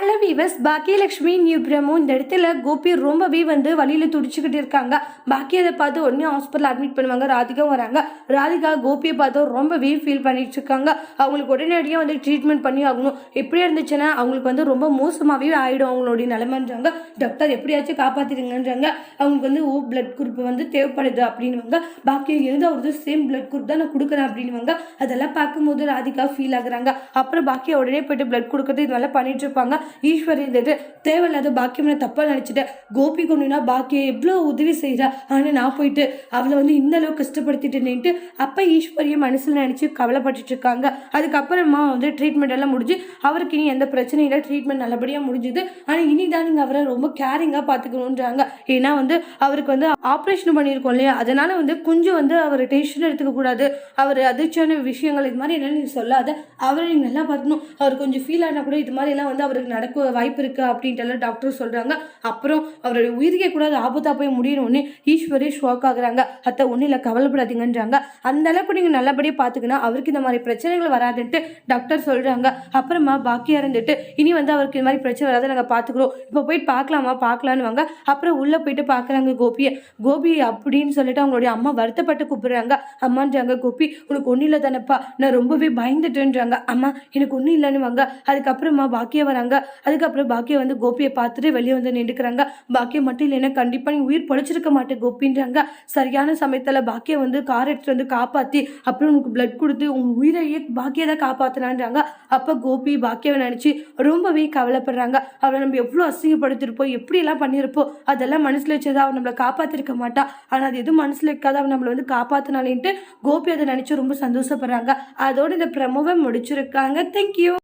Hello viewers Baakiyalakshmi new promo இந்த இடத்துல கோபி ரொம்பவே வந்து வழியில் துடிச்சுக்கிட்டு இருக்காங்க. பாக்கி அதை பார்த்து உடனே ஹாஸ்பிட்டல் அட்மிட் பண்ணுவாங்க. ராதிகா வராங்க. ராதிகா கோபியை பார்த்து ரொம்பவே ஃபீல் பண்ணிட்டு இருக்காங்க. அவங்களுக்கு உடனடியாக வந்து ட்ரீட்மெண்ட் பண்ணி ஆகணும். எப்படி இருந்துச்சுன்னா அவங்களுக்கு வந்து ரொம்ப மோசமாகவே ஆகிடும் அவங்களுடைய நிலைமைன்றாங்க. டாக்டர் எப்படியாச்சும் காப்பாற்றிடுங்கன்றாங்க அவங்களுக்கு வந்து ஓ பிளட் குரூப் வந்து தேவைப்படுது அப்படின்னுவாங்க. பாக்கி எழுத அவரது சேம் பிளட் குரூப் தான் நான் கொடுக்குறேன் அப்படின்னுவாங்க. அதெல்லாம் பார்க்கும்போது ராதிகா ஃபீல் ஆகுறாங்க. அப்புறம் பாக்கியா உடனே போயிட்டு பிளட் கொடுக்குறது இது மாதிரிலாம் பண்ணிட்டு இருப்பாங்க. ஈஸ்வரி இருந்துட்டு தேவையில்லாத பாக்கியம் தப்பாக நினச்சிட்டேன் கோபி கொண்டுனா பாக்கியை எவ்வளோ உதவி செய்கிறா ஆனால் நான் போயிட்டு அவளை வந்து இந்த அளவுக்கு கஷ்டப்படுத்திட்டேன்ட்டு அப்போ ஈஸ்வரியை மனசில் நினச்சி கவலைப்பட்டுட்டு இருக்காங்க. அதுக்கப்புறமா வந்து ட்ரீட்மெண்ட் எல்லாம் முடிஞ்சு அவருக்கு இனி எந்த பிரச்சனையும் இல்லை. ட்ரீட்மெண்ட் நல்லபடியாக முடிஞ்சுது. ஆனால் இனி தான் நீங்கள் அவரை ரொம்ப கேரிங்காக பார்த்துக்கணுன்றாங்க ஏன்னா வந்து அவருக்கு வந்து ஆப்ரேஷன் பண்ணியிருக்கோம் இல்லையா? அதனால் வந்து கொஞ்சம் வந்து அவர் டென்ஷன் எடுத்துக்கக்கூடாது அவர் அதிர்ச்சியான விஷயங்கள் இது மாதிரி என்னென்னு நீ சொல்லாத. அவரை நீங்கள் நல்லா பார்த்துக்கணும் அவர் கொஞ்சம் ஃபீல் ஆனால் கூட இது மாதிரி எல்லாம் வந்து அவருக்கு நடக்க வாய்ப்பு இருக்கு அப்படின்ட்டு எல்லாம் டாக்டர் சொல்கிறாங்க அப்புறம் அவருடைய உயிருக்கே கூட அது ஆபத்தா போய் முடியணும்னு ஈஸ்வரி ஷோக் ஆகுறாங்க. அத்தை ஒன்றும் இல்லை கவலைப்படாதீங்கன்றாங்க. அந்த அளவுக்கு நீங்கள் நல்லபடியாக பார்த்துக்கணும் அவருக்கு இந்த மாதிரி பிரச்சனைகள் வராதுன்ட்டு டாக்டர் சொல்கிறாங்க அப்புறமா பாக்கியாக இருந்துட்டு இனி வந்து அவருக்கு இந்த மாதிரி பிரச்சனை வராத நாங்கள் பார்த்துக்குறோம் இப்போ போயிட்டு பார்க்கலாமா பார்க்கலான்னு வாங்க அப்புறம் உள்ளே போயிட்டு பார்க்குறாங்க கோபியை. கோபி அப்படின்னு சொல்லிட்டு அவங்களுடைய அம்மா வருத்தப்பட்டு கூப்பிடுறாங்க. அம்மான்றாங்க கோபி உனக்கு ஒன்றும் இல்லை தானப்பா. நான் ரொம்பவே பயந்துட்டேன்றாங்க. அம்மா எனக்கு ஒன்றும் இல்லைன்னு வாங்க அதுக்கப்புறமா பாக்கியா வராங்க. அதுக்கப்புறம் பாக்கியா வந்து கோபியை பார்த்துட்டு வெளியே வந்து நின்றுக்கிறாங்க. பாக்கியம் மட்டும் இல்லைன்னா கண்டிப்பாக நீ உயிர் பொழைச்சிருக்க மாட்டேன் கோபின்றாங்க. சரியான சமயத்தில் பாக்கியை வந்து கார் எடுத்துட்டு வந்து காப்பாற்றி அப்புறம் உனக்கு பிளட் கொடுத்து உன் உயிரையே பாக்கியை தான் காப்பாற்றினான்றாங்க அப்போ கோபி பாக்கியாவை நினச்சி ரொம்பவே கவலைப்படுறாங்க. அவளை நம்ம எவ்வளோ அசிங்கப்படுத்திருப்போம் எப்படியெல்லாம் பண்ணியிருப்போம் அதெல்லாம் மனசில் வச்சதா அவள் நம்மளை காப்பாற்றிருக்க மாட்டா. ஆனால் அது எதுவும் மனசில் வைக்காத அவள் நம்மளை வந்து காப்பாற்றினாலேன்ட்டு கோபி அதை நினச்சி ரொம்ப சந்தோஷப்படுறாங்க. அதோட இந்த ப்ரமோவை முடிச்சிருக்காங்க. தேங்க்யூ